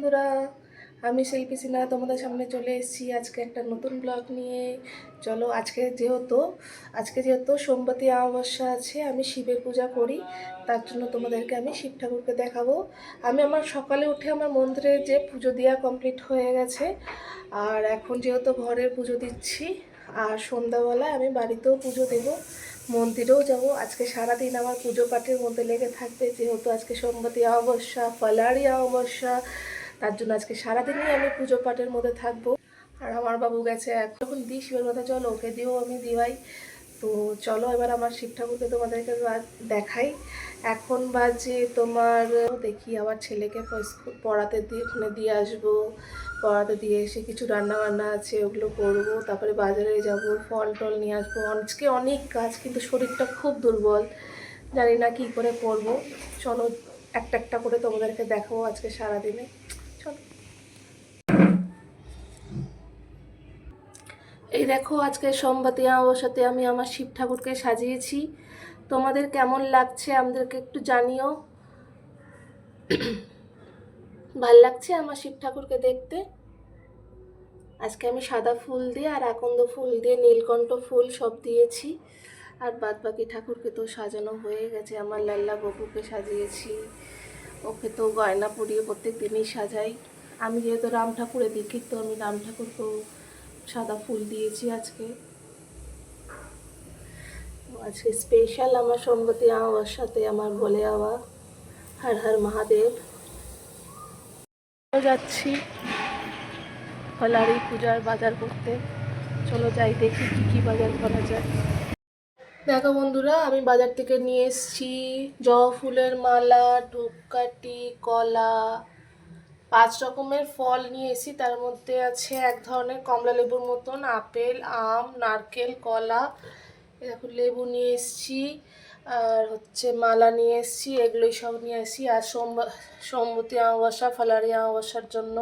বন্ধুরা, আমি শিল্পী সিনহা তোমাদের সামনে চলে এসেছি আজকে একটা নতুন ব্লগ নিয়ে। চলো, আজকে যেহেতু আজকে যেহেতু সোমবতী অমাবস্যা আছে, আমি শিবের পূজা করি, তার জন্য তোমাদেরকে আমি শিব ঠাকুরকে দেখাবো। আমি আমার সকালে উঠে আমার মন্দিরে যে পুজো দেওয়া কমপ্লিট হয়ে গেছে, আর এখন যেহেতু ঘরের পুজো দিচ্ছি, আর সন্ধ্যাবেলায় আমি বাড়িতেও পুজো দেব, মন্দিরেও যাব। আজকে সারাদিন আমার পুজো পাঠের মধ্যে লেগে থাকবে, যেহেতু আজকে সোমবতী অমাবস্যা, ফলারি অমাবস্যা তার জন্য আজকে সারাদিনই আমি পুজো পাঠের মধ্যে থাকব। আর আমার বাবু গেছে এখন। দিই শিবের কথা চলো ওকে দিয়েও আমি দিওয়াই। তো চলো এবার আমার শিব ঠাকুরকে তোমাদেরকে দেখাই। এখন বাজে তোমার, দেখি আমার ছেলেকে পড়াতে দিয়ে ওখানে দিয়ে আসব। পড়াতে দিয়ে এসে কিছু রান্না বান্না আছে, ওগুলো করব। তারপরে বাজারে যাব, ফল টল নিয়ে আসব। আজকে অনেক কাজ কিন্তু শরীরটা খুব দুর্বল। জানি না কি করে করব। চলো একটা একটা করে তোমাদেরকে দেখাবো আজকে সারাদিনে। এই দেখো, আজকে সোমবতী অমাবস্যাতে আমি আমার শিব ঠাকুরকে সাজিয়েছি। তোমাদের কেমন লাগছে আমাদেরকে একটু জানিও। ভালো লাগছে আমার শিব ঠাকুরকে দেখতে? আজকে আমি সাদা ফুল দিয়ে আর আকন্দ ফুল দিয়ে, নীলকণ্ঠ ফুল সব দিয়েছি। আর বাদ বাকি ঠাকুরকে তো সাজানো হয়ে গেছে। আমার লাল্লা বকুকে সাজিয়েছি। ওকে তো গয়না পরিয়ে প্রত্যেক দিনই সাজাই। আমি যেহেতু রাম ঠাকুরের দীক্ষিত তো আমি রাম ঠাকুরকেও সাদা ফুল দিয়েছি আজকে। আজকে স্পেশাল আমার সম্মতি আমার সাথে আমার বলে যাওয়া হর হর মহাদেব। যাচ্ছি ফলারি পূজার বাজার করতে। চলো যাই দেখি কি কি বাজার করা যায়। দেখো বন্ধুরা, আমি বাজার থেকে নিয়ে এসেছি জবা ফুলের মালা, ধূপকাঠি, কলা, পাঁচ রকমের ফল নিয়ে এসেছি। তার মধ্যে আছে এক ধরনের কমলা লেবুর মতন, আপেল, আম, নারকেল, কলা দেখো লেবু নিয়ে এসেছি, আর হচ্ছে মালা নিয়ে এসেছি, এগুলোই সব নিয়ে এসেছি। আর সোম সোমবতী অমাবস্যা, ফলারি অমাবস্যার জন্য।